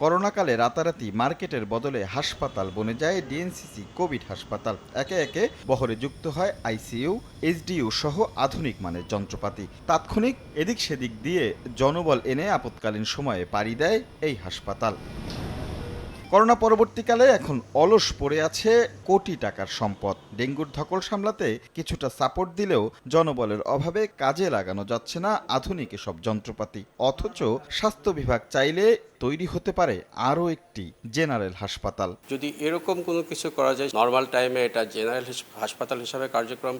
করোনাকালে রাতারাতি মার্কেটের বদলে হাসপাতাল বনে যায় ডিএনসিসি কোভিড হাসপাতাল। একে একে বহরে যুক্ত হয় আইসিইউ, এইচডিইউ সহ আধুনিক মানের যন্ত্রপাতি। তাৎক্ষণিক এদিক সেদিক দিয়ে জনবল এনে আপৎকালীন সময়ে পাড়ি দেয় এই হাসপাতাল। করোনা পরবর্তীকালে এখন অলস পড়ে আছে কোটি টাকার সম্পদ। ডেঙ্গুর ধকল সামলাতে কিছুটা সাপোর্ট দিলেও জনবলের অভাবে কাজে লাগানো যাচ্ছে না আধুনিক এসব যন্ত্রপাতি। অথচ স্বাস্থ্য বিভাগ চাইলে তৈরি হতে পারে আরও একটি জেনারেল হাসপাতাল। যদি এরকম কোনো কিছু করা যায়, নর্মাল টাইমে এটা জেনারেল হাসপাতাল হিসাবে কার্যক্রম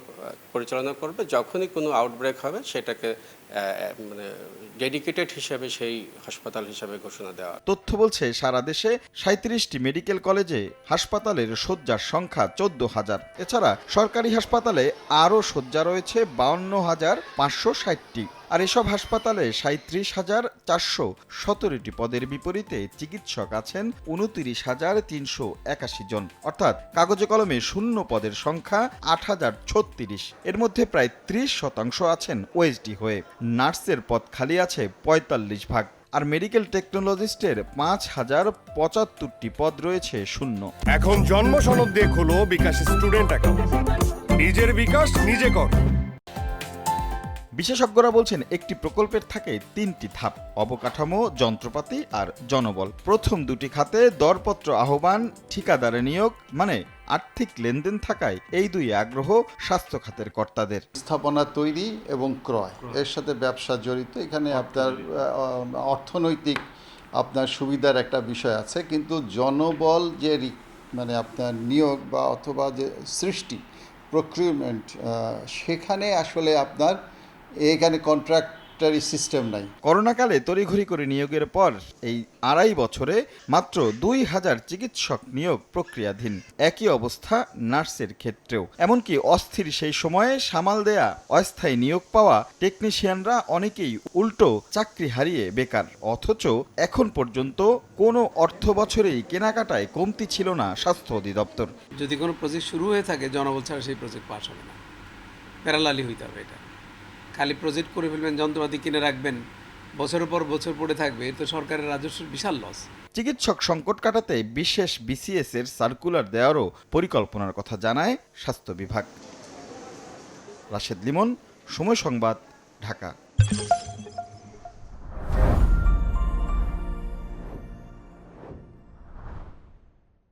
পরিচালনা করবে। যখনই কোনো আউটব্রেক হবে, সেটাকে মানে ডেডিকেটেড হিসেবে সেই হাসপাতাল হিসাবে ঘোষণা দেওয়া। তথ্য বলছে, সারা দেশে সাঁত্রিশটি মেডিকেল কলেজে হাসপাতালের শয্যার সংখ্যা চোদ্দ হাজার। এছাড়া সরকারি হাসপাতালে আরও শয্যা রয়েছে বাউন্ন হাজার পাঁচশো ষাটটি। আর এসব হাসপাতালে সাঁত্রিশ হাজার চারশো সতেরোটি পদের বিপরীতে চিকিৎসক আছেন উনতিরিশ হাজার তিনশো একাশি জন। অর্থাৎ কাগজে কলমে শূন্য পদের সংখ্যা আট হাজার ছত্রিশ। এর মধ্যে প্রায় ত্রিশ শতাংশ আছেন ওএসডি হয়ে। নার্সের পদ খালি আছে পঁয়তাল্লিশ ভাগ। আর মেডিকেল টেকনোলজিস্টের পাঁচ হাজার পঁচাত্তরটি পদ রয়েছে শূন্য। এখন জন্ম সনদ দিয়ে খোলো বিকাশ স্টুডেন্ট অ্যাকাউন্ট। নিজের বিকাশ নিজে কর। বিশেষজ্ঞরা বলছেন, একটি প্রকল্পের থাকে তিনটি ধাপ, অবকাঠামো, যন্ত্রপাতি আর জনবল। প্রথম দুটি খাতে দরপত্র আহ্বান ঠিকাদারে নিয়োগ মানে আর্থিক লেনদেন থাকায় এই দুই আগ্রহ স্বাস্থ্য খাতের কর্তাদের। স্থাপনা তৈরি এবং ক্রয়, এর সাথে ব্যবসা জড়িত। এখানে আপনার অর্থনৈতিক আপনার সুবিধার একটা বিষয় আছে, কিন্তু জনবল যে মানে আপনার নিয়োগ বা অথবা যে সৃষ্টি প্রক্রিউরমেন্ট সেখানে আসলে আপনার এখানে কন্ট্রাক্টারি সিস্টেম নাই। করোনাকালে তড়িঘড়ি করে নিয়োগের পর এই আড়াই বছরে মাত্র দুই হাজার চিকিৎসক নিয়োগ প্রক্রিয়াধীন। একই অবস্থা নার্সের ক্ষেত্রেও। এমনকি অস্থির সেই সময়ে সামাল দেয়া অস্থায়ী নিয়োগ পাওয়া টেকনিশিয়ানরা অনেকেই উল্টো চাকরি হারিয়ে বেকার। অথচ এখন পর্যন্ত কোনো অর্থ বছরেই কেনাকাটায় কমতি ছিল না স্বাস্থ্য অধিদপ্তর। যদি কোনো প্রজেক্ট শুরু হয়ে থাকে জনবল ছাড়া সেই প্রজেক্ট পাস হবে না। প্যারালালি হইতে হবে এটা। খালি প্রজেক্ট করে ফেলবেন, যন্ত্রপাতি কিনে রাখবেন, বছরের পর বছর পড়ে থাকবে তো সরকারের রাজস্বের বিশাল লস চিকিৎসক সংকট কাটাতে বিশেষ বিসিএস এর সার্কুলার দেওয়ারও পরিকল্পনার কথা জানায় স্বাস্থ্য বিভাগ। রাশেদ লিমন, সময় সংবাদ, ঢাকা।